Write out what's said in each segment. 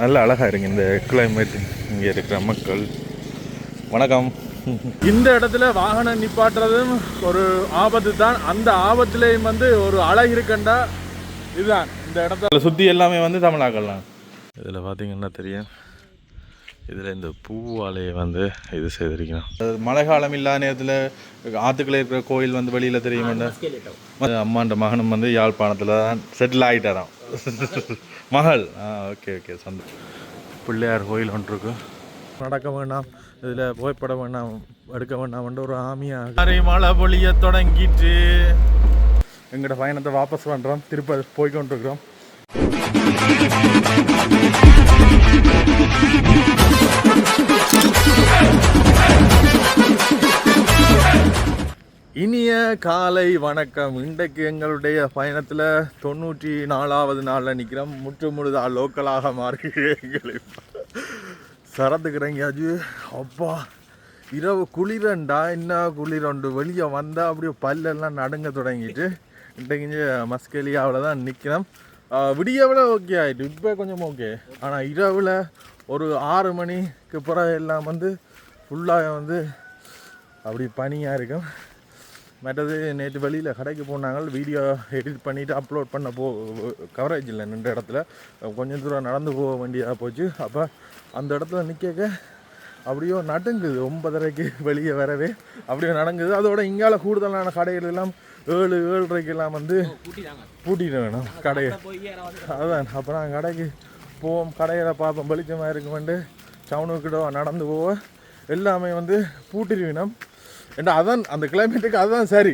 நல்ல அழகாக இருக்கு இந்த கிளைமேட் இங்கே இருக்கிற மக்கள். வணக்கம். இந்த இடத்துல வாகனம் நிப்பாட்டுறதும் ஒரு ஆபத்து தான் அந்த ஆபத்துலேயும் வந்து ஒரு அழகு இருக்கண்டா. இதுதான். இந்த இடத்துல சுற்றி எல்லாமே வந்து தமிழாக்கலாம் இதில் பார்த்தீங்கன்னா தெரியும். இதில் இந்த பூவாலையை வந்து இது செய்திருக்கணும் மழை காலம் இல்லாத நேரத்தில் ஆற்றுக்குள்ளே இருக்கிற கோயில் வந்து வெளியில் தெரியுமாண்டா அம்மாண்ட மகனும் வந்து யாழ்ப்பாணத்தில் தான் செட்டில் ஆகிட்டாராம் மகள். ஆ ஓகே ஓகே சந்தோஷம் பிள்ளையார் கோயில் ஒன்று இருக்கு நடக்க வேண்டாம் இதில் புகைப்பட வேண்டாம் எடுக்க வேண்டாம் ஒரு ஆமியா மழை பொழிய தொடங்கிட்டு எங்களோட பயணத்தை வாபஸ் பண்ணுறோம் திருப்ப போய் கொண்டிருக்கிறோம். இனிய காலை வணக்கம். இன்றைக்கு எங்களுடைய பயணத்தில் தொண்ணூற்றி நாலாவது நாளில் நிற்கிறோம் முற்று முழுதா லோக்கலாக மாறி எங்களை சரத்துக்கிறேங்காச்சு அப்பா இரவு குளிரண்டா என்ன குளிரண்டு? வெளியே வந்தால் அப்படியே பல்லெல்லாம் நடுங்க தொடங்கிட்டு இன்றைக்கு மஸ்கெலியாவில் தான் நிற்கிறோம் விடியவில் ஓகே ஆகிட்டு இப்போ கொஞ்சம் ஓகே ஆனால் இரவில் ஒரு ஆறு மணிக்கு பிறகு எல்லாம் வந்து ஃபுல்லாக வந்து அப்படி பனியாக இருக்கும். மற்றது நேற்று வெளியில் கடைக்கு போனாங்க. வீடியோ எடிட் பண்ணிவிட்டு அப்லோட் பண்ண போ கவரேஜ் இல்லை நின்ற இடத்துல. கொஞ்சம் தூரம் நடந்து போக வேண்டியதாக போச்சு. அப்போ அந்த இடத்துல நிற்க அப்படியோ நடுங்குது. ஒன்பதரைக்கு வெளியே வரவே அப்படியே நடங்குது. அதோட இங்கால கூடுதலான கடைகள் எல்லாம் ஏழு ஏழரைக்கு எல்லாம் வந்து பூட்டிட்டு வேணும் கடையை. அதுதான் அப்போ நான் கடைக்கு போவோம். கடையில் பார்ப்போம். வெளிச்சமாக இருக்குமெண்டு. டவுனுக்கிட்ட நடந்து போவோம் எல்லாமே வந்து பூட்டிடுவினோம் ஏண்டா அதான் அந்த கிளைமேட்டுக்கு அதுதான் சரி.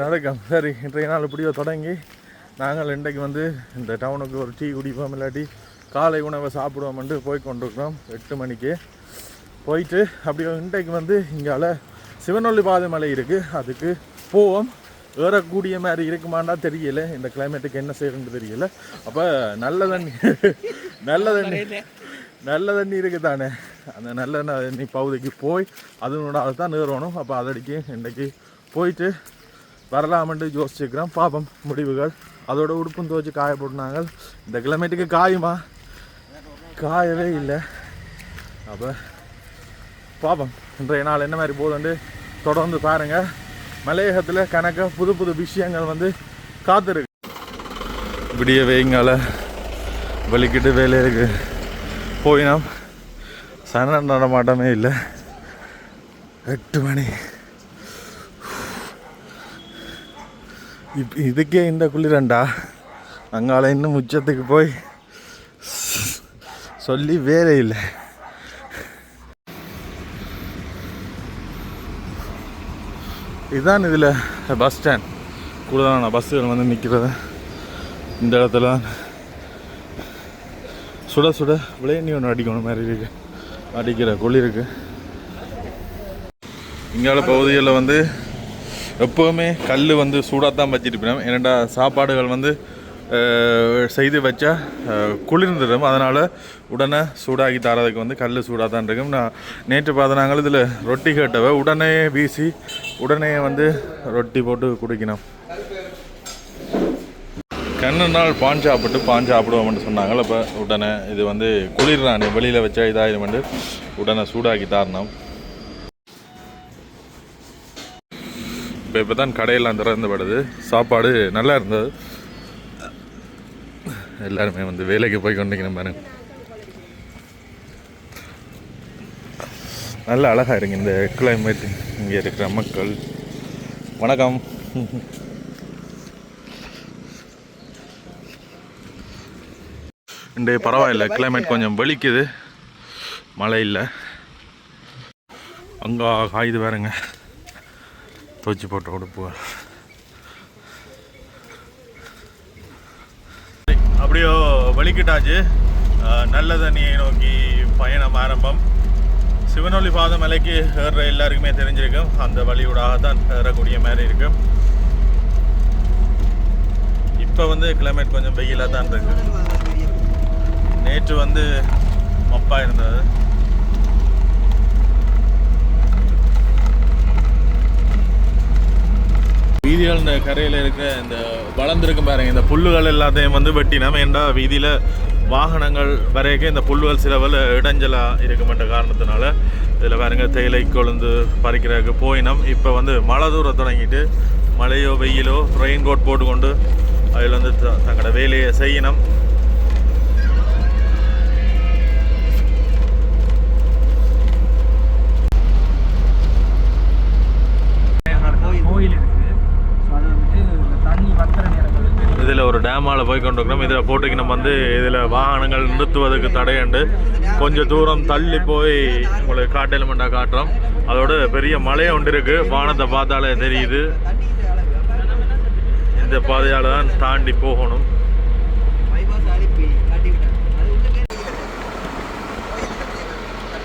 நடக்கும் சரி இன்றைய நாள் இப்படியோ தொடங்கி நாங்கள் இன்றைக்கு வந்து இந்த டவுனுக்கு ஒரு டீ குடிப்போம் இல்லாட்டி காலை உணவை சாப்பிடுவோம்ட்டு போய் கொண்டிருக்கிறோம் எட்டு மணிக்கு. போயிட்டு அப்படியே இன்றைக்கு வந்து இங்கால சிவனொல்லி பாதை மலை இருக்குது அதுக்கு போவோம். ஏறக்கூடிய மாதிரி இருக்குமாண்டா தெரியல இந்த கிளைமேட்டுக்கு என்ன செய்யணும்னு தெரியல. அப்போ நல்ல தண்ணி நல்ல தண்ணி. நல்ல தண்ணி இருக்குது தானே. அந்த நல்ல தண்ணி பகுதிக்கு போய் அதனோட அதை தான் நிறுவனம் அப்போ அதடிக்கு இன்றைக்கி போயிட்டு வரலாமென்று யோசிச்சுக்கிறோம் பாபம் முடிவுகள். அதோட உடுப்பும் துவச்சி காய போட்டுனாங்க. இந்த கிலோமீட்டருக்கு காயுமா? காயவே இல்லை. அப்போ பாபம் இன்றைய நாள் என்ன மாதிரி போதுண்டு தொடர்ந்து பாருங்கள் மலையகத்தில் கணக்க புது புது விஷயங்கள் வந்து காத்திருக்கு. விடிய வெயிங்கால வலிக்கிட்டு வேலையிருக்கு போயினோம் சன நடமாட்டமே இல்லை. எட்டு மணி. இப் இதுக்கே இந்த குளிரண்டா? அங்கால இன்னும் உச்சத்துக்கு போய் சொல்லி வேறே இல்லை. இதுதான் இதில் பஸ் ஸ்டாண்ட். கூடுதலான பஸ்ஸுகள் வந்து நிற்கிறது இந்த இடத்துல சுட சுட விளையாண்டி ஒன்று அடிக்கணும் மாதிரி இருக்கு. அடிக்கிற குளிருக்கு இங்கால பகுதிகளில் வந்து எப்போவுமே கல் வந்து சூடாக தான் வச்சிருப்போம் ஏன்னா சாப்பாடுகள் வந்து செய்து வச்சா குளிர்ந்துடும். அதனால் உடனே சூடாக்கி தரதுக்கு வந்து கல் சூடாக தான் இருக்கும். நான் நேற்று பார்த்த இதில் ரொட்டி கேட்டவ உடனே வீசி உடனே வந்து ரொட்டி போட்டு குடிக்கணும். கண்ணு நாள் பான் சாப்பிட்டு பான் சாப்பிடுவோம்னு சொன்னாங்க அப்போ உடனே இது வந்து குளிர்றானே வெளியில் வச்சா இதாகிடுமெண்டு உடனே சூடாக்கி தாரணம். இப்போ இப்போ தான் கடையெல்லாம் திறந்துபடுது சாப்பாடு நல்லா இருந்தது. எல்லாருமே வந்து வேலைக்கு போய் கொண்டிருக்கணும் பாருங்க. நல்ல அழகாக இருங்க இந்த கிளைமேட் இங்கே இருக்கிற மக்கள். வணக்கம். இன்றைய பரவாயில்ல கிளைமேட் கொஞ்சம் வலிக்குது. மழை இல்லை அங்கே காயுது வேறுங்க துவச்சி போட்டு உடுப்பு. அப்படியோ வலிக்கிட்டாச்சு. நல்ல தண்ணியை நோக்கி பயணம் ஆரம்பம். சிவனொலி பாத மலைக்கு ஏறுற எல்லாருக்குமே தெரிஞ்சிருக்கும். அந்த வழியூடாக தான் ஏறக்கூடிய மாதிரி இருக்கும் இப்போ வந்து கிளைமேட் கொஞ்சம் வெயிலாக தான் இருக்குது நேற்று வந்து மப்பா இருந்தது. வீதிகள் இந்த கரையில் இருக்க இந்த வளர்ந்துருக்கும் பாருங்க இந்த புல்லுகள் எல்லாத்தையும் வந்து வெட்டினோம் ஏண்டா வீதியில் வாகனங்கள் வரைக்கும் இந்த புல்லுகள் சிலவில் இடைஞ்சலாக இருக்குமென்ற காரணத்தினால இதில் பாருங்க தேயிலை கொழுந்து பறிக்கிறதுக்கு போயினோம். இப்போ வந்து மழை தூரம் தொடங்கிட்டு மழையோ வெயிலோ ரெயின் கோட் போட்டுக்கொண்டு அதில் வந்து த- தங்களோட வேலையை செய்யணும் கோயில் இருக்கு ஸோ அது வந்துட்டு இந்த தண்ணி வத்துற நேரங்கள் பெரிய இதில் போய் கொண்டிருக்கிறோம் இதில் போட்டுக்கு நம்ம வந்து இதில் வாகனங்கள் நிறுத்துவதற்கு தடையண்டு. கொஞ்சம் தூரம் தள்ளி போய் உங்களுக்கு காட்டு எலிமெண்ட்டாக காட்டுறோம். அதோட பெரிய மலையை ஒன்று இருக்குது வானத்தை பார்த்தாலே தெரியுது. இந்த பாதையால் தான் தாண்டி போகணும்.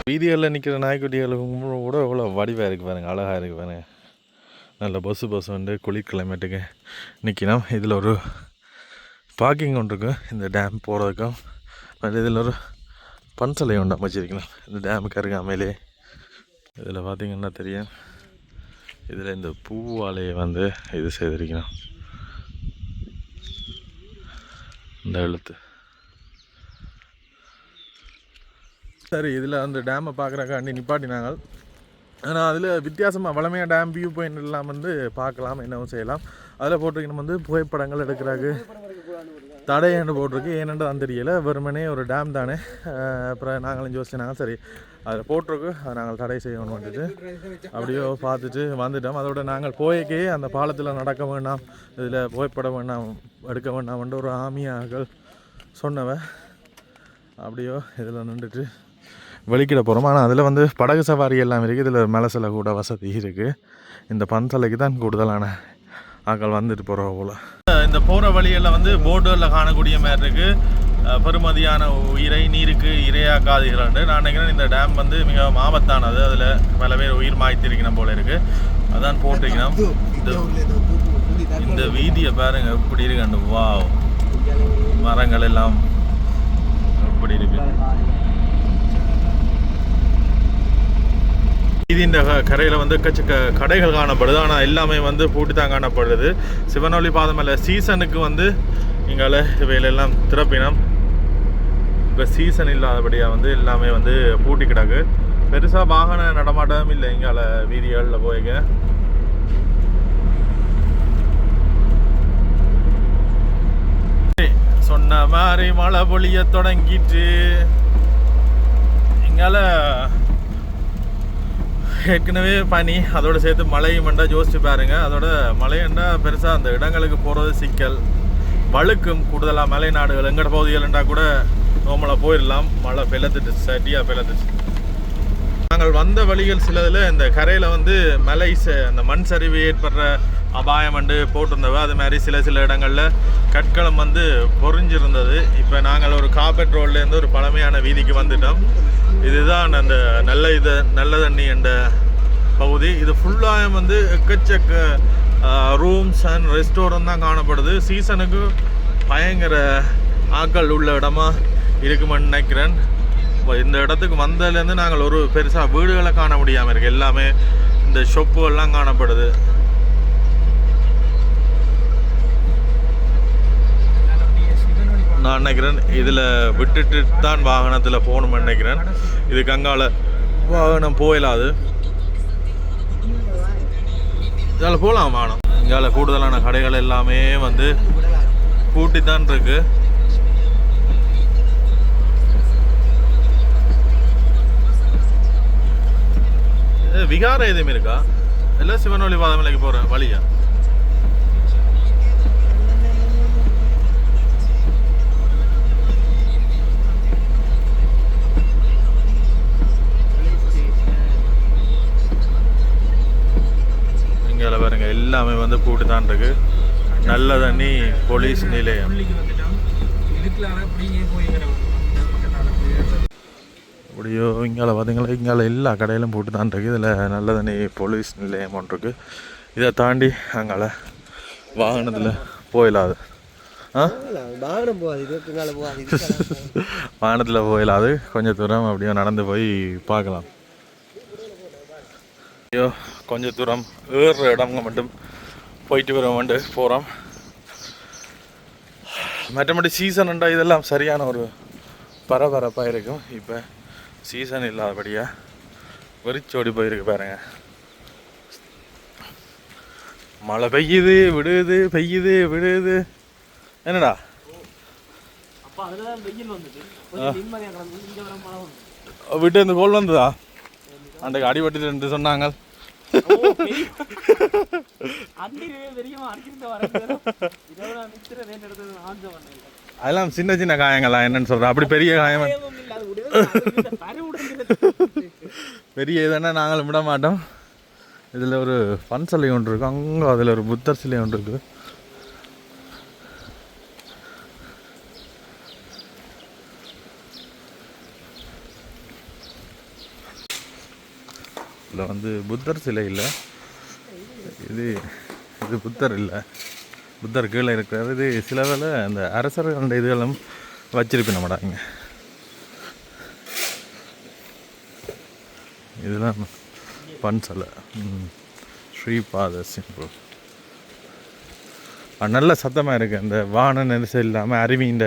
வீதிகளில் நிற்கிற நாய்க்குட்டிகளுக்கும் கூட இவ்வளோ வடிவாக இருக்குது பாருங்க அழகாக இருக்குது பாருங்கள் நல்ல பஸ்ஸு பஸ் வந்து குளிர் கிளைமேட்டுக்கு நிற்கணும் இதில் ஒரு பார்க்கிங் ஒன்று இருக்கும் இந்த டேம் போகிறதுக்கும் மற்ற இதில் ஒரு பன்சலை ஒன்று அமைச்சிருக்கணும். இந்த டேமுக்கு அருகாமையிலே இதில் பார்த்தீங்கன்னா தெரியும். இதில் இந்த பூவாலையை வந்து இது செய்திருக்கலாம் இந்த எழுத்து. சரி இதில் அந்த டேமை பார்க்குறக்காண்டி நிப்பாட்டினாங்க. ஆனால் அதில் வித்தியாசமாக வளமையாக டேம் வியூ பாயிண்ட் எல்லாம் வந்து பார்க்கலாம் என்னவும் செய்யலாம். அதில் போட்டிருக்கணும் வந்து புகைப்படங்கள் எடுக்கிறாங்க. தடையண்டு போட்டிருக்கு. ஏனென்று தான் தெரியல. வெறுமனே ஒரு டேம் தானே. அப்புறம் நாங்களும் யோசிச்சுனாங்க சரி அதில் போட்டிருக்கு. அதை நாங்கள் தடை செய்யணும் வந்துட்டு அப்படியோ பார்த்துட்டு வந்துட்டோம். அதோட நாங்கள் போய்க்கே அந்த பாலத்தில் நடக்க வேண்டாம் இதில் புகைப்பட வேண்டாம் எடுக்க வேண்டாம்ன்ற ஒரு ஆமியார்கள் சொன்னவன் அப்படியோ இதில் நின்றுட்டு வெளிக்கிட போகிறோம் ஆனால் அதில் வந்து படகு சவாரி எல்லாம் இருக்குது இதில் மலசில் கூட வசதி இருக்குது இந்த பந்தலைக்கு தான் கூடுதலான ஆட்கள் வந்துட்டு போகிறோம் போல். இந்த போகிற வழியில் வந்து போர்டுகளில் காணக்கூடிய மாதிரி இருக்குது பெருமதியான உயிரை நீருக்கு இரையாக்காதீர்கள் நான் நினைக்கிறேன் இந்த டேம் வந்து மிகவும் ஆபத்தானது. அதில் பல பேர் உயிர் மாய்த்திருக்கணும் போல இருக்குது அதான் போட்டிருக்கணும். இந்த வீதியை பாருங்க எப்படி இருக்கு வாவ் மரங்கள் எல்லாம் எப்படி இருக்கு? வீதியின் கரையில் வந்து எக்கச்சக்க கடைகள் காணப்படுது. ஆனால் எல்லாமே வந்து பூட்டி தான் காணப்படுது. சிவனொலி பாதமல்ல சீசனுக்கு வந்து இங்கால இவையிலெல்லாம் திறப்பினம். இப்போ சீசன் இல்லாதபடியாக வந்து எல்லாமே வந்து பூட்டி கிடக்கு. பெருசாக வாகன நடமாட்டமும் இல்லை இங்கால வீதிகளில் போய்க்க. சொன்ன மாதிரி மழை பொழிய தொடங்கிட்டு இங்கால ஏற்கனவே பனி. அதோட சேர்த்து மழையும் வேண்டா யோசிச்சு பாருங்க. அதோட மழையண்டா பெருசாக அந்த இடங்களுக்கு போகிறது சிக்கல். வழுக்கும் கூடுதலாக மலை நாடுகள். எங்கட பகுதிகள்ண்டா கூட நோமலாக போயிடலாம் மழை பெலத்துட்டு சரியாக பெலத்துச்சு நாங்கள் வந்த வழிகள் சிலதில் இந்த கரையில் வந்து மலை அந்த மண் சரிவு ஏற்படுற அபாயம் வந்து போட்டிருந்தவ அது மாதிரி சில சில இடங்களில் கற்களம் வந்து பொறிஞ்சிருந்தது. இப்போ நாங்கள் ஒரு காப்பெட் ரோட்லேருந்து ஒரு பழமையான வீதிக்கு வந்துட்டோம். இதுதான் அந்த நல்ல இது நல்ல தண்ணி என்ற பகுதி. இது ஃபுல்லாக வந்து எக்கச்சக்க ரூம்ஸ் அண்ட் ரெஸ்டாரண்ட் தான் காணப்படுது. சீசனுக்கு பயங்கர ஆட்கள் உள்ள இடமா இருக்குமென்னு நினைக்கிறேன். இப்போ இந்த இடத்துக்கு வந்ததுலேருந்து நாங்கள் ஒரு பெருசாக வீடுகளை காண முடியாமல் இருக்குது எல்லாமே இந்த ஷொப்புகள்லாம் காணப்படுது. நான் நினைக்கிறேன். இதில் விட்டுட்டு தான் வாகனத்தில் போகணும்னு நினைக்கிறேன். இதுக்கு அங்கால வாகனம் போயிடாது இதில் போகலாம் வாகனம். இங்கால கூடுதலான கடைகள் எல்லாமே வந்து பூட்டி தான் இருக்கு விகாரம் எதுவுமே இருக்கா? இல்லை சிவனொலி பாதமலைக்கு போகிற வழியா? இங்கே பாருங்க எல்லாமே வந்து பூட்டு தான் இருக்கு. நல்ல தண்ணி போலீஸ் நிலையம். அப்படியே இங்கால பார்த்தீங்களா இங்கால எல்லா கடையிலும் போட்டு தான் இருக்கு. இதில் நல்ல தண்ணி போலீஸ் நிலையம் ஒன்று இருக்கு. இதை தாண்டி அங்கால வாகனத்தில் போயிடாது வாகனம் வாகனத்தில் போயிடாது கொஞ்சம் தூரம் அப்படியே நடந்து போய் பார்க்கலாம். ஐயோ கொஞ்சம் தூரம் ஏறுற இடம்ங்க மட்டும் போயிட்டு வருவோம்ண்டு போகிறோம் மற்றபடி சீசன் உண்டா இதெல்லாம் சரியான ஒரு பரபரப்பாக இருக்கும். இப்போ சீசன் இல்லாதபடியாக வெறிச்சோடி போயிருக்கு பாருங்க. மழை பெய்யுது விடுது பெய்யுது விடுது. என்னடா? விட்டு இந்த கோல் வந்ததா? அன்றைக்கு அடிபட்டு என்று சொன்னாங்க. அதெல்லாம் சின்ன சின்ன காயங்களா என்னன்னு சொல்கிறேன் அப்படி பெரிய காயம். பெரிய இதுன்னா நாங்களும் விட மாட்டோம். இதில் ஒரு ஃபன் சிலை ஒன்று இருக்குது அங்கே அதில் ஒரு புத்தர் சிலை ஒன்று இருக்குது. இதில் வந்து புத்தர் சிலை இல்லை. இது இது புத்தர் இல்லை. புத்தர் கீழே இருக்கிறது. இது சில வேளை அந்த அரசர் அந்த இதெல்லாம் வச்சிருப்பேன் நம்மடா இங்கே. இதெல்லாம் பன்சலை ம். ஸ்ரீபாத சிம்பிள் நல்ல சத்தமாக இருக்குது இந்த வான நெரிசல் இல்லாமல் அருவியின்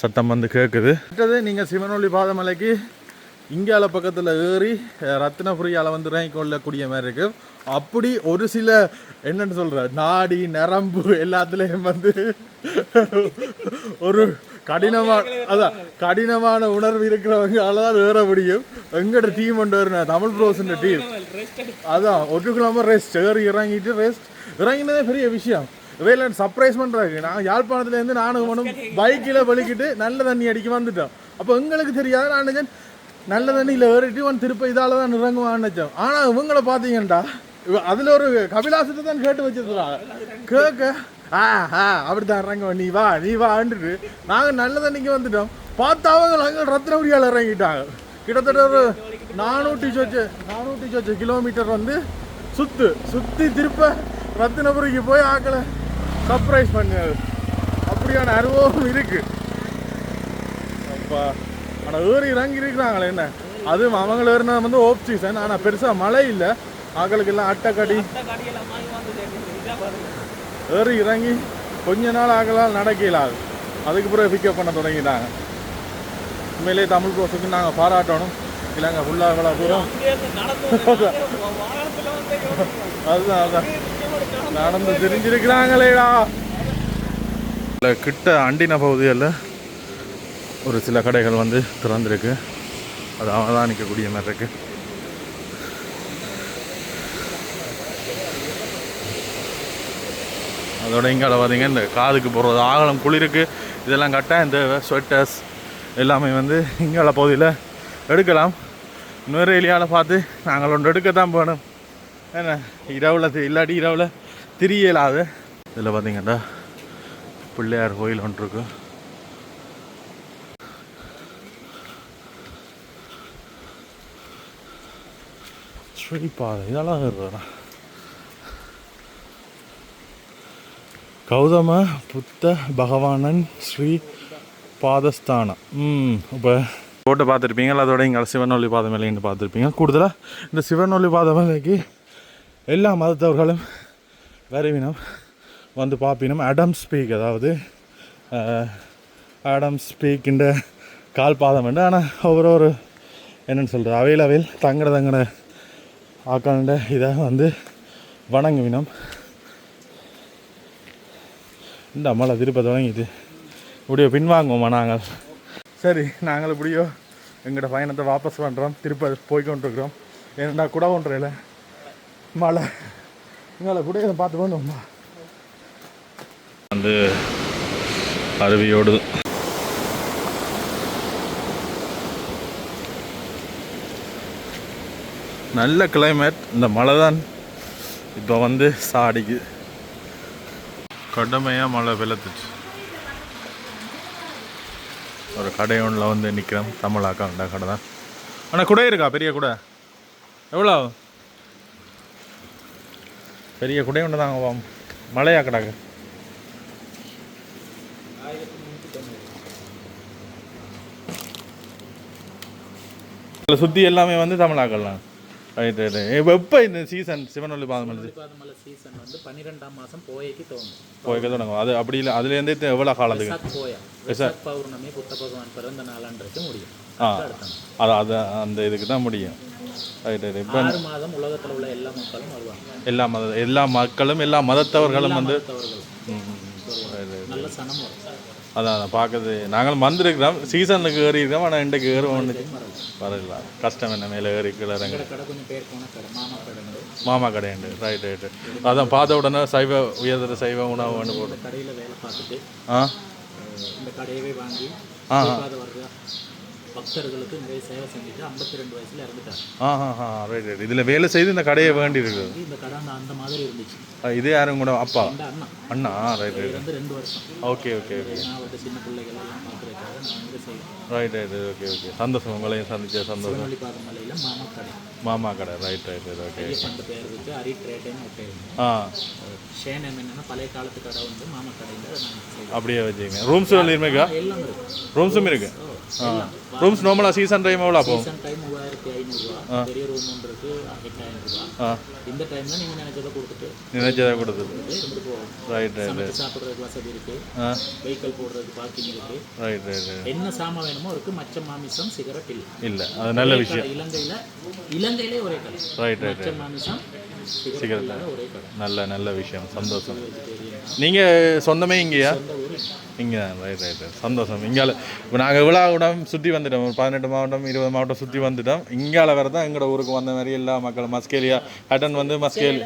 சத்தம் வந்து கேட்குது அடுத்தது நீங்கள் சிவனொளி பாதமலைக்கு இங்கால பக்கத்தில் ஏறி அஹ், ரத்தினபுரியால் வந்து இறங்கி கொள்ளக்கூடிய மாதிரி இருக்கு. அப்படி ஒரு சில என்னன்னு சொல்கிற நாடி நரம்பு எல்லாத்துலேயும் வந்து ஒரு கடினமான அதான் கடினமான உணர்வு இருக்கிறவங்களால தான் ஏற முடியும். எங்கட டீம் ஒன்று வருன தமிழ் ப்ரோஸுன்ற டீம் அதான் ஒரு கிலோமீட்டர் ரெஸ்ட் ஏறி இறங்கிட்டு ரெஸ்ட் இறங்கினதே பெரிய விஷயம். வேலன் சர்ப்ரைஸ் பண்ணுறாங்க நான் யாழ்ப்பாணத்துலேருந்து நானும் ஒன்றும் பைக்கில் வலிக்கிட்டு நல்ல தண்ணி அடிக்க வந்துட்டோம். அப்போ எங்களுக்கு தெரியாது நான் நல்ல தண்ணியில் ஏறிட்டு இவன் திருப்ப இதால் தான் இறங்குவான்னு நினைச்சோம் ஆனால் இவங்கள பார்த்தீங்கன்டா இவ அதில் ஒரு கபிலாசத்தை தான் கேட்டு வச்சிருக்காங்க கேட்க ஆ ஆ அப்படிதான் இறங்க நீ வா நீ வான்ட்டு நாங்கள் நல்ல தண்ணிக்கு வந்துட்டோம். பார்த்தா அவங்க அங்கே ரத்னபுரியால் இறங்கிட்டாங்க. கிட்டத்தட்ட ஒரு நானூற்றி சொச்சு நானூற்றி சொச்சு கிலோமீட்டர் வந்து சுத்து. சுற்றி திருப்ப ரத்தினபுரிக்கு போய் ஆக்களை சர்ப்ரைஸ் பண்ணு. அப்படியான அனுபவம் இருக்குது அப்பா. ஆனால் ஏறி இறங்கி இருக்கிறாங்களே என்ன? அதுவும் அவங்கள ஏறினா வந்து ஓப் சீசன் ஆனால் பெருசாக மழை இல்லை. ஆக்களுக்கு எல்லாம் அட்டைக்கடி ஏறி இறங்கி கொஞ்ச நாள் ஆகலாம் நடக்கலாது அதுக்கு பிறகு பிக்கப் பண்ண தொடங்கிட்டாங்க. உண்மையிலேயே தமிழ் ப்ரோஸுக்கு நாங்கள் பாராட்டணும். இல்லைங்க ஃபுல்லாக இவ்வளோ தூரம் அதுதான் அதுதான். நடந்து தெரிஞ்சிருக்கிறாங்களேடா. இல்லை கிட்ட அண்டின பகுதியில் ஒரு சில கடைகள் வந்து திறந்துருக்கு. அது அவதானிக்கக்கூடிய மாதிரி இருக்குது அதோட இங்கால பார்த்தீங்க இந்த காதுக்கு போடுறது ஆகலம் குளிருக்கு. இதெல்லாம் கட்டாக இந்த ஸ்வெட்டர்ஸ் எல்லாமே வந்து இங்கால பகுதியில் எடுக்கலாம். நுரையிலியால் பார்த்து நாங்கள் ஒன்று எடுக்க தான் போகணும். என்ன இரவில் இல்லாட்டி இரவில் திரியலாது. இதில் பார்த்தீங்கன்னா பிள்ளையார் கோயில் ஒன்று இருக்குது ஸ்ரீபாத இதெல்லாம் வருவா கௌதம புத்த பகவானன் ஸ்ரீ பாதஸ்தானம் ம் இப்போ போட்டு பார்த்துருப்பீங்க அதோட இங்கே சிவனொல்லி பாதம் மேலேன்னு பார்த்துருப்பீங்க கூடுதலாக இந்த சிவனொல்லி பாதம் வேலைக்கு எல்லா மதத்தவர்களும் வரவினம் வந்து பார்ப்பினம் அடம் ஸ்பீக் அதாவது அடம் ஸ்பீக்கின்ற கால் பாதம் உண்டு ஆனால் ஒவ்வொரு ஒரு என்னென்னு சொல்கிறது அவையில் அவையில் தங்கட தங்கட ஆக்காண்ட இதை வந்து வணங்குவினம். இந்த மழை திருப்ப தொடங்கிது இப்படியோ பின்வாங்குவோமா நாங்கள்? சரி நாங்கள் இப்படியோ எங்களோட பயணத்தை வாபஸ் பண்ணுறோம் திருப்ப போய்கொண்டிருக்கிறோம். ஏன்னா கூட ஒன்றையில் மழை. எங்களை கூட இதை பார்த்து பண்ணுவோம்மா வந்து அருவியோடு நல்ல கிளைமேட் இந்த மழை தான் இப்போ வந்து சாடிக்கு. கடுமையாக மழை வெளுத்துச்சு ஒரு கடை ஒன்றில் வந்து நிற்கிறோம் தமிழ் அக்காண்ட கடை தான். ஆனால் குடை இருக்கா? பெரிய குடை. எவ்வளோ? ஆகும்? பெரிய குடை ஒன்று தாங்க மழையா கிடக்கு? சுற்றி எல்லாமே வந்து தமிழாக்கள்லாம் ரைட் ரைட் இப்போ எப்போ இந்த சீசன் சிவனொல்லி பாதமல்லி பாதமலை சீசன் வந்து பன்னிரெண்டாம் மாதம் போயக்கு தோணும் போய்க்க தொடங்கும் அது அப்படி இல்லை. அதுலேருந்தே எவ்வளோ காலத்துக்கு போயா. வெசாக். பௌர்ணமி புத்த பகவான் பிறந்த நாளன்றைக்கு முடியும். ஆ. அது அது அந்த இதுக்கு தான் முடியும். ரைட் ரைட் இப்போ ஆறு மாதம் உலகத்தில் உள்ள எல்லா மக்களும் வருவாங்க. எல்லா மத எல்லா மக்களும் எல்லா மதத்தவர்களும் வந்து. நல்ல சனம் வரும். அதான் அதான் பார்க்குறது. நாங்கள் வந்திருக்கிறோம். சீசனுக்கு ஏறி இருக்கோம் ஆனால் இன்றைக்கு ஏறுவோம் வரல. கஷ்டம் என்ன மேலே ஏறி கீழே மாமா கடை கடையுண்டு ரைட் ரைட்டு அதான் பார்த்த உடனே சைவ உயர்தர சைவ உணவு ஒன்று போடும் கடையில் வேலை பார்த்துட்டு ஆ? ஆ. பக்தர்களுக்கு நிறைய சேவை செஞ்சுட்டு ஐம்பத்தி ரெண்டு வயசுல இறந்துட்டார். ஆ ஆ ரைட் ரைட் இதில் வேலை செய்து இந்த கடையை வேண்டி இருக்குது இந்த கடை அந்த மாதிரி இருந்துச்சு. இது யாரும் கூட அப்பா? அண்ணா. Right right okay okay okay. Right right okay okay சந்தோஷம் உங்களையும் சந்திச்ச சந்தோஷம். மாமா கடை. ரைட் ரைட் ரைட் ஓகே ஆ. பழைய காலத்து கடை வந்து மாமா கடையில் அப்படியே வச்சுக்கங்க. ரூம்ஸ் இருக்கு? ரூம்ஸும் இருக்கு. ஆ. ரூம்ஸ் நார்மலாக சீசன் டைம் எவ்வளோ போகும் சீசன் டைம் மூவாயிரத்தி ஐநூறுரூவா பெரிய ரூம் ஒன்று இருக்கு எட்டாயிரம் ரூபா இந்த டைம்ல நீங்க நினைச்சதை கொடுத்துட்டு இருந்துட்டு போவோம் ரைட் ரைட் சாப்பிட்றதுக்கு வசதி இருக்கு. ஆ? வெஹிக்கல் போடுறதுக்கு பார்க்கிங் இருக்கு. ரைட் ரைட் என்ன சாமான் வேணுமோ இருக்கு. மச்ச மாமிசம் சிகரெட் இல்லை. இல்லை அது நல்ல விஷயம். இலங்கையில இலங்கையிலே ஒரே கடை. ரைட் ரைட் மச்ச மாமிசம் சிகரெட் ஒரே கடை. நல்ல நல்ல விஷயம். சந்தோஷம். நீங்கள் சொந்தமே இங்கேயா? இங்கே ரைட் ரைட் சந்தோஷம். இங்கால இப்போ நாங்கள் இவ்வளோ இடம் சுற்றி வந்துட்டோம். ஒரு பதினெட்டு மாவட்டம் இருபது மாவட்டம் சுற்றி வந்துட்டோம். இங்கால வர தான் எங்களோட ஊருக்கு வந்த மாதிரி எல்லா மக்களும் மஸ்கேலியா ஹட்டன் வந்து மஸ்கேல்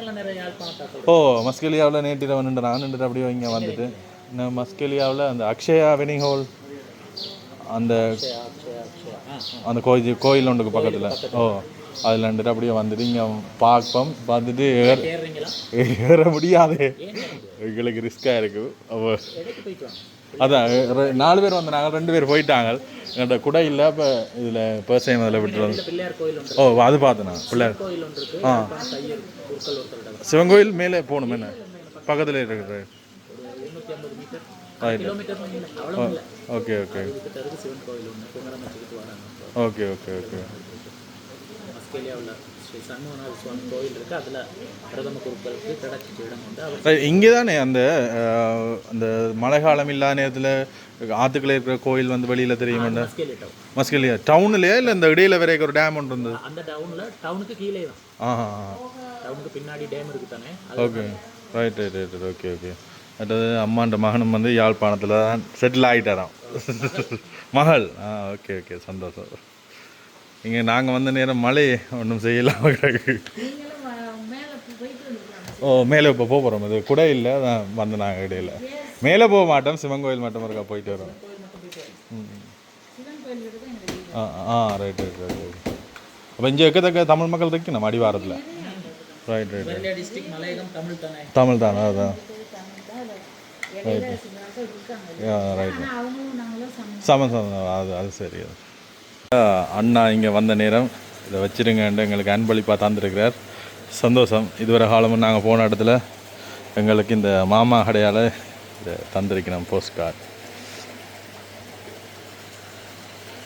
ஓ மஸ்கேலியாவில் நேற்று வந்துட்டு நான் நின்றுட்டு அப்படியே இங்கே வந்துட்டு நான் மஸ்கேலியாவில் அந்த அக்ஷயா வெனிங் ஹால் அந்த. அந்த கோயில் கோயில் ஒன்றுக்கு பக்கத்தில். ஓ அதில் வந்துட்டு அப்படியே வந்துட்டு இங்கே பார்ப்போம். பார்த்துட்டு ஏற ஏற முடியாது? எங்களுக்கு ரிஸ்க்காக இருக்குது அதான் நாலு பேர் வந்தாங்க ரெண்டு பேர் போயிட்டாங்க. என்கிட்ட குடை இல்லை இப்போ இதில் பர்சைம் அதில் ஒன்று ஓ அது பார்த்தேன் நான் பிள்ளையார். ஒருத்தர் சிவன் கோயில் மேலே போகணும் என்ன? பக்கத்தில் இல்லை. Okay okay. Okay okay okay. ஆஸ்திரேலியாவில் ஸ்ரீ சண்முகநாத சுவாமி கோயில் இருக்குது அதில் பிரதம குருக்களுக்கு கிடைச்சிட்ட இடம் வந்து அவர் இங்கே தானே அந்த அந்த மழை காலம் இல்லாத நேரத்தில் ஆற்றுக்குள்ளே இருக்கிற கோயில் வந்து வெளியில் மஸ்கேலிட்டோ மஸ்கலியா டவுன்லேயே இல்லை இந்த இடையில வரைக்கும் ஒரு டேம் ஒன்று இருந்தது? அந்த டவுனில் டவுனுக்கு கீழே தான். ஆஹா. டவுனுக்கு பின்னாடி டேம் இருக்குது தானே? Okay. Right right right okay okay அடுத்தது அம்மாண்ட மகனும் வந்து யாழ்ப்பாணத்தில் தான் செட்டில் ஆகிட்டாராம் மகள். ஆ ஓகே ஓகே சந்தோஷம். இங்கே நாங்கள் வந்த நேரம் மழை ஒன்றும் செய்யலாம். கிடக்கு ஓ மேலே இப்போ போக போகிறோம் இது கூட இல்லை தான் வந்து நாங்கள் இடையில. மேலே போக மாட்டோம் சிவன் கோயில் மட்டும் இருக்கா போயிட்டு வரோம். ஆ ஆ ரைட் ரைட் ரைட் அப்போ இங்கே இருக்கத்தக்க தமிழ் மக்கள் இருக்கு நம்ம அடிவாரத்தில். ரைட் ரைட் மலையகம் தமிழ் தானே? தமிழ் தானே அதான். ரைட் சமன் சமன் அது அது சரி அது. அண்ணா இங்கே வந்த நேரம். இதை வச்சிருங்கன்ட்டு எங்களுக்கு அன்பளிப்பாக தந்துருக்கிறார். சந்தோஷம். இதுவரை காலமும் நாங்கள் போன இடத்துல எங்களுக்கு இந்த மாமா கடையால் இதை தந்திருக்கிறோம் போஸ்ட் கார்டு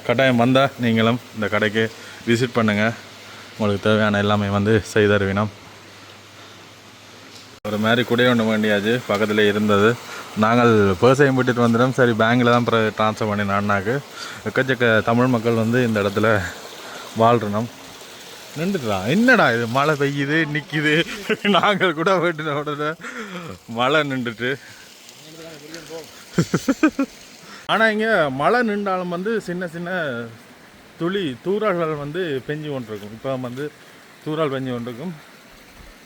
கட்டாயம் வந்தால் நீங்களும் இந்த கடைக்கு விசிட் பண்ணுங்கள் உங்களுக்கு தேவையான எல்லாமே வந்து செய்தருவினோம். ஒரு மாதிரி குடைய ஒன்று வேண்டியாச்சு. பக்கத்தில் இருந்தது. நாங்கள் பேர்சையும் விட்டுட்டு வந்துடும் சரி பேங்கில் தான் அப்புறம் ட்ரான்ஸ்ஃபர் பண்ணி நானாக்கு எக்கச்சக்க தமிழ் மக்கள் வந்து இந்த இடத்துல வாழ்றணும். நின்றுட்டா? என்னடா இது? மழை பெய்யுது நிற்கிது நாங்கள் கூட போயிட்டு உடனே மழை நின்றுட்டு. ஆனால் இங்கே மழை நின்றாலும் வந்து சின்ன சின்ன துளி தூறல்கள் வந்து பெஞ்சு கொண்டிருக்கும். இப்போ வந்து தூறல் பெஞ்சு கொண்டிருக்கும்.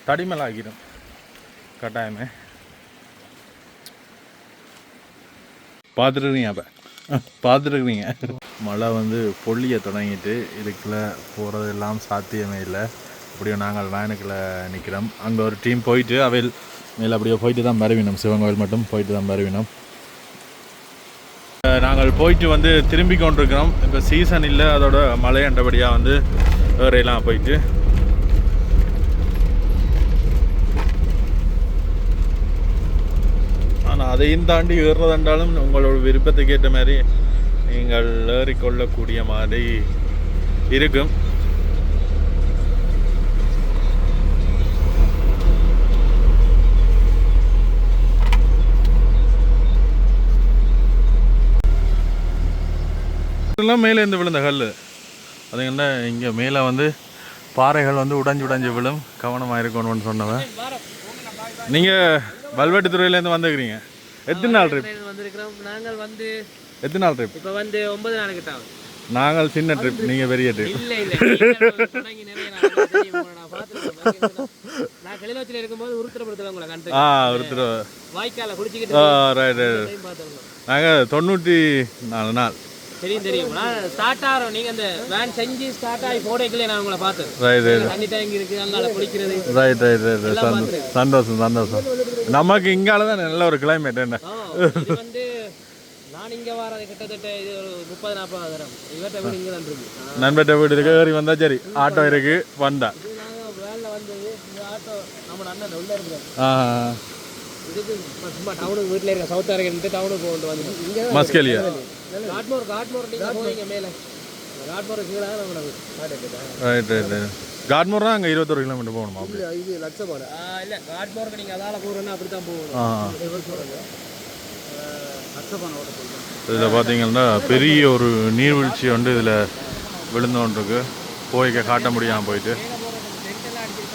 தடிமலாகிடும். கட்டாயமே. பார்த்துருக்குறீங்க அப்போ? பார்த்துருக்குறீங்க மழை வந்து பொல்லிய தொடங்கிட்டு இதுக்குள்ளே போகிறது எல்லாம் சாத்தியமே இல்லை. அப்படியே நாங்கள் வேனுக்கில் நிற்கிறோம் அங்கே ஒரு டீம் போயிட்டு அவையில் மேலே அப்படியே போயிட்டு தான் மறுவினோம். சிவன் மட்டும் போயிட்டு தான் மறுவினோம். நாங்கள் போயிட்டு வந்து திரும்பி கொண்டிருக்கிறோம். இப்போ சீசன் இல்லை. அதோட மழை அண்டபடியாக வந்து வேறையெல்லாம் போயிட்டு அதையும் தாண்டி ஏறுறதாண்டாலும் உங்களோட விருப்பத்துக்கு ஏற்ற மாதிரி நீங்கள் ஏறிக்கொள்ளக்கூடிய மாதிரி இருக்கும். மேலே இருந்து விழுந்த கல். அதுங்கன்னா இங்கே மேலே வந்து பாறைகள் வந்து உடஞ்சி உடஞ்சி விழும். கவனமாக இருக்கணும்னு சொன்னவன். நீங்கள் வல்வெட்டுத்துறையிலேருந்து வந்துக்கிறீங்க எத்தனை நாள் ட்ரிப் வந்திருக்கிறோம். நாங்கள் வந்து எத்தனை நாள் ட்ரிப் இப்போ வந்து ஒன்பது நாள் கிட்ட ஆகுது நாங்கள் சின்ன ட்ரிப் நீங்கள் பெரிய ட்ரிப் இல்ல இல்ல. நான் கிளிநொச்சியில் இருக்கும்போது உருத்திரப்படுத்துறேன் உங்களை கண்டு ஆ ஒருத்தர் வாய்க்கால குடிச்சிக்கிட்டு ரைட் ரைட் நாங்கள் தொண்ணூற்றி நாலு நாள். தெரியும் தெரியும். நான் ஸ்டார்ட் ஆகிறோம் நீங்க அந்த வேன் செஞ்சு ஸ்டார்ட் ஆகி போடைக்குள்ளே நான் உங்களை பார்த்தேன் ரைட் ரைட் தண்ணி டேங்கி இருக்கு அங்கால குளிக்கிறது ரைட் ரைட் ரைட் சந்தோஷம் சந்தோஷம் நமக்கு இங்கால தான் நல்ல ஒரு கிளைமேட் என்ன? வந்து நான் இங்க வரது கிட்டத்தட்ட இது ஒரு முப்பது நாற்பது தரம் இவர்கிட்ட வீடு இங்கே தான் இருக்கு நண்பர்கிட்ட வீடு இருக்கு ஏறி வந்தா சரி. ஆட்டோ இருக்கு வந்தா. நாங்கள் வேனில் வந்தது இந்த ஆட்டோ நம்ம அண்ணன் உள்ள இருக்கிறார். சும்மா- டவுனுக்கு வீட்டில் இருக்க சவுத் அரேபியன்ட்டு டவுனுக்கு வந்து இங்கே மஸ்கெலியா. காட்மோர் காட்மோர் நீங்கள் போவீங்க மேலே காட்மோர் கீழே ரைட் ரைட் ரைட் காட்மோர் தான் அங்கே இருபத்தொரு கிலோமீட்டர் போகணுமா அப்படி? இது லட்சமான இல்லை காட்மோருக்கு நீங்கள் அதால் போகிறோன்னா அப்படி தான் போகணும் இதில் பார்த்தீங்கன்னா பெரிய ஒரு நீர்வீழ்ச்சி வந்து இதில் விழுந்தோன்றிருக்கு போய்க்க காட்ட முடியாமல் போயிட்டு.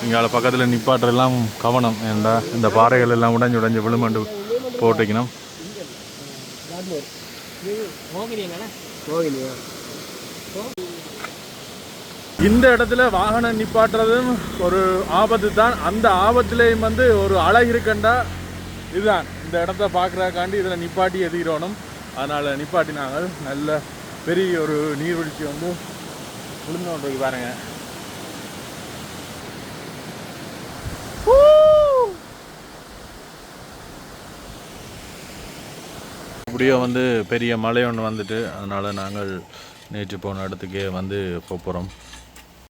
இங்கே பக்கத்தில் நிப்பாட்டெல்லாம் கவனம். ஏண்டா இந்த பாறைகள் எல்லாம் உடஞ்சு உடஞ்சு விழுமண்டு போட்டுக்கணும். இந்த இடத்துல வாகனம் நிப்பாட்டுறதும் ஒரு ஆபத்து தான் அந்த ஆபத்துலேயும் வந்து ஒரு அழகு இருக்கண்டா? இதுதான். இந்த இடத்த பார்க்குறக்காண்டி இதில் நிப்பாட்டி எதிரணும். அதனால் நிப்பாட்டினாங்க. நல்ல பெரிய ஒரு நீர்வீழ்ச்சி வந்து விழுந்தோன்றிருக்கு பாருங்க. இப்படியோ வந்து பெரிய மலை ஒன்று வந்துட்டு அதனால் நாங்கள் நேற்று போன இடத்துக்கே வந்து போகிறோம்